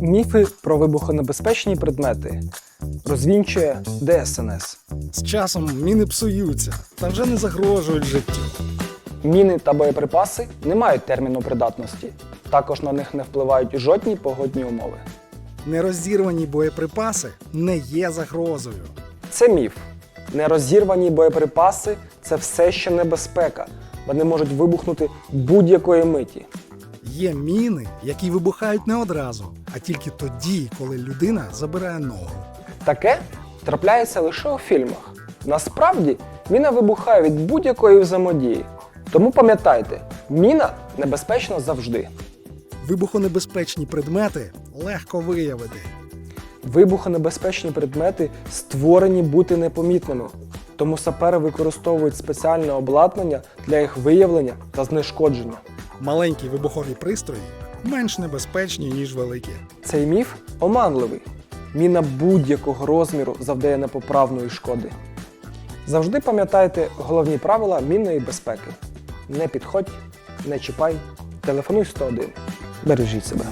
Міфи про вибухонебезпечні предмети розвінчує ДСНС. З часом міни псуються та вже не загрожують життю. Міни та боєприпаси не мають терміну придатності. Також на них не впливають жодні погодні умови. Нерозірвані боєприпаси не є загрозою. Це міф. Нерозірвані боєприпаси це все ще небезпека. Вони можуть вибухнути будь-якої миті. Є міни, які вибухають не одразу, а тільки тоді, коли людина забирає ногу. Таке трапляється лише у фільмах. Насправді міна вибухає від будь-якої взаємодії. Тому пам'ятайте, міна небезпечна завжди. Вибухонебезпечні предмети легко виявити. Вибухонебезпечні предмети створені бути непомітними, тому сапери використовують спеціальне обладнання для їх виявлення та знешкодження. Маленькі вибухові пристрої менш небезпечні, ніж великі. Цей міф оманливий. Міна будь-якого розміру завдає непоправної шкоди. Завжди пам'ятайте головні правила мінної безпеки: не підходь, не чіпай, телефонуй 101. Бережіть себе.